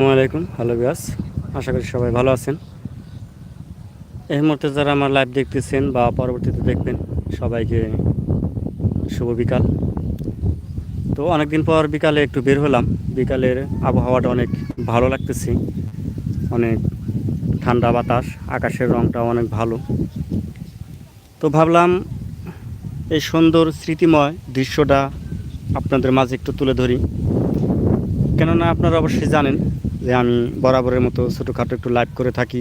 আসসালামু আলাইকুম। হ্যালো বিয়াস আশা করি সবাই ভালো আছেন। এই মুহূর্তে যারা আমার লাইভ দেখতেছেন বা পরবর্তীতে দেখবেন, সবাইকে শুভ বিকাল। তো অনেকদিন পর বিকালে একটু বের হলাম। বিকালের আবহাওয়াটা অনেক ভালো লাগতেছে। অনেক ঠান্ডা বাতাস, আকাশের রংটা অনেক ভালো। তো ভাবলাম এই সুন্দর স্মৃতিময় দৃশ্যটা আপনাদের মাঝে একটু তুলে ধরি। কেননা আপনারা অবশ্যই জানেন যে আমি বরাবরের মতো ছোটোখাটো একটু লাইভ করে থাকি।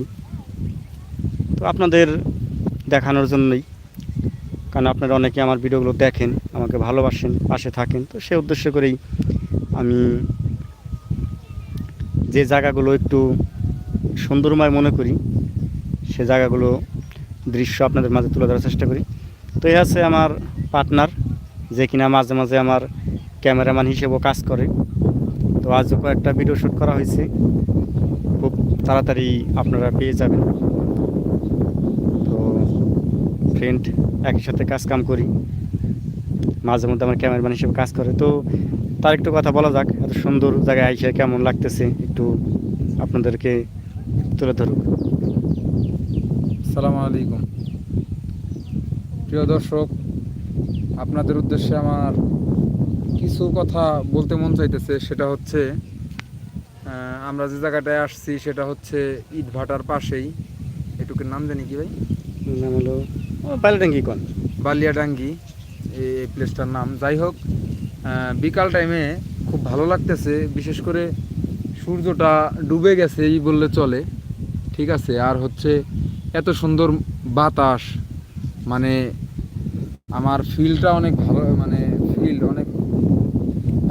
তো আপনাদের দেখানোর জন্যই, কারণ আপনারা অনেকে আমার ভিডিওগুলো দেখেন, আমাকে ভালোবাসেন, পাশে থাকেন। তো সে উদ্দেশ্য করেই আমি যে জায়গাগুলো একটু সুন্দরময় মনে করি, সে জায়গাগুলো দৃশ্য আপনাদের মাঝে তুলে ধরার চেষ্টা করি। তো এই আছে আমার পার্টনার যে কিনা মাঝে মাঝে আমার ক্যামেরাম্যান হিসেবেও কাজ করে। তো আজও কয়েকটা ভিডিও শ্যুট করা হয়েছে। খুব তাড়াতাড়ি আপনারা পেয়ে যাবেন। তো ফ্রেন্ড একই সাথে কাজ কাম করি। মাঝে মধ্যে আমার ক্যামেরাম্যান হিসেবে কাজ করে। তো তার একটু কথা বলা যাক, এত সুন্দর জায়গায় আইসে কেমন লাগতেছে? একটু আপনাদেরকে তুলে ধরুক। সালাম আলাইকুম। প্রিয় দর্শক, আপনাদের উদ্দেশ্যে আমার কিছু কথা বলতে মন চাইতেছে সেটা হচ্ছে আমরা যে জায়গাটায় আসছি সেটা হচ্ছে ইট ভাটার পাশেই এটুকুর নাম জানি কি ভাই? নাম হলো বাইলাডাঙ্গি কন? বালিয়াডাঙ্গি এই এই প্লেসটার নাম। যাই হোক বিকাল টাইমে খুব ভালো লাগতেছে বিশেষ করে সূর্যটা ডুবে গেছে এই বললে চলে। ঠিক আছে আর হচ্ছে এত সুন্দর বাতাস মানে আমার ফিলটা অনেক ভালো মানে ফিল অনেক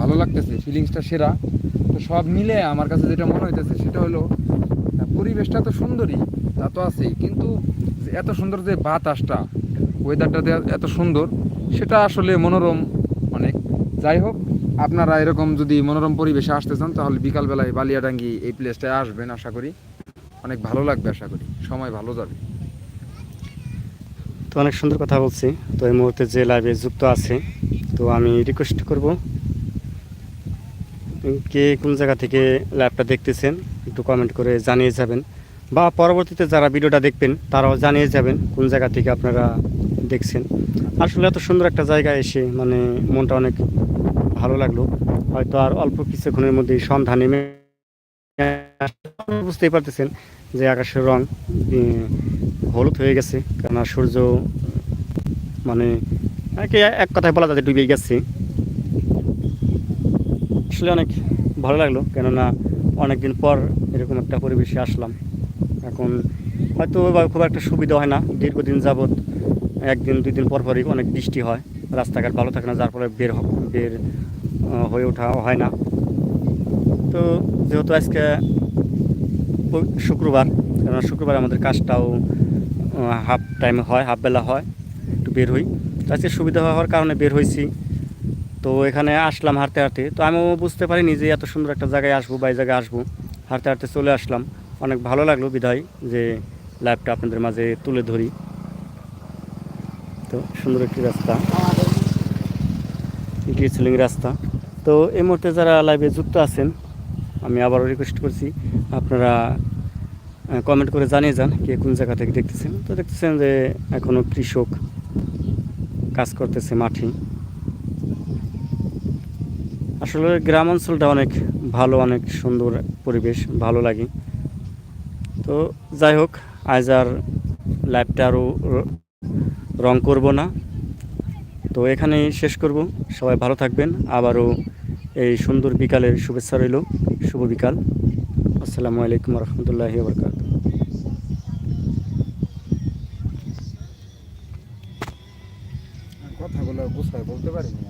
ভালো লাগতেছে ফিলিংসটা সেরা। তো সব মিলে আমার কাছে যেটা মনে হইতেছে সেটা হলো পরিবেশটা তো সুন্দরই, তা তো আছেই। কিন্তু এত সুন্দর যে বাতাসটা ওয়েদারটা এত সুন্দর, সেটা আসলে মনোরম অনেক। যাই হোক, আপনারা এরকম যদি মনোরম পরিবেশে আসতে চান, তাহলে বিকালবেলায় বালিয়াডাঙ্গি এই প্লেসটায় আসবেন, আশা করি। অনেক ভালো লাগবে, আশা করি। সময় ভালো যাবে। তো অনেক সুন্দর কথা বলছি। তো এই মুহূর্তে যে লাইভে যুক্ত আছে, তো আমি রিকোয়েস্ট করব কে কোন জায়গা থেকে ল্যাবটা দেখতেছেন, একটু কমেন্ট করে জানিয়ে যাবেন। বা পরবর্তীতে যারা ভিডিওটা দেখবেন, তারাও জানিয়ে যাবেন কোন জায়গা থেকে আপনারা দেখছেন। আসলে এত সুন্দর একটা জায়গায় এসে মানে মনটা অনেক ভালো লাগল। হয়তো আর অল্প কিছুক্ষণের মধ্যেই সন্ধ্যা নেমে বুঝতেই পারতেছেন যে আকাশের রং হলুদ হয়ে গেছে, কেননা সূর্য মানে একে এক কথায় বলা যায় ডুবে গেছে। আসলে অনেক ভালো লাগল, কেননা অনেক দিন পর এরকম একটা পরিবেশে আসলাম। এখন হয়তো খুব একটা সুবিধা হয় না, দীর্ঘদিন যাবৎ একদিন দুই দিন পর পরই অনেক বৃষ্টি হয়, রাস্তাঘাট ভালো থাকে না, যার ফলে বের বের হয়ে ওঠা হয় না। তো যেহেতু আজকে শুক্রবার, কেননা শুক্রবার আমাদের কাজটাও হাফ টাইমে হয় হাফ বেলা হয়, একটু বের হই। আজকে সুবিধা হওয়ার কারণে বের হয়েছি তো এখানে আসলাম হাঁটতে হাঁটতে। তো আমিও বুঝতে পারিনি যে এত সুন্দর একটা জায়গায় আসব বা এই জায়গায় আসব। হাঁটতে হাঁটতে চলে আসলাম। অনেক ভালো লাগল বিদায়, যে লাইভটা আপনাদের মাঝে তুলে ধরি। তো সুন্দর একটি রাস্তা। গ্রিসলিং রাস্তা। তো এই মুহূর্তে যারা লাইভে যুক্ত আছেন, আমি আবারও রিকোয়েস্ট করছি, আপনারা কমেন্ট করে জানিয়ে যান কে কোন জায়গা থেকে দেখতেছেন। তো দেখতেছেন যে এখনও কৃষক কাজ করতেছে মাঠে। আসলে গ্রাম অঞ্চলটা অনেক ভালো, অনেক সুন্দর পরিবেশ, ভালো লাগে। তো যাই হোক, আজ আর লাইভটা আরও রং করব না। তো এখানেই শেষ করব। সবাই ভালো থাকবেন। আবারও এই সুন্দর বিকালের শুভেচ্ছা রইল। শুভ বিকাল। আসসালামু আলাইকুম রহমতুল্লাহি বরকাত কথাগুলো গুছায় বলতে পারিনি।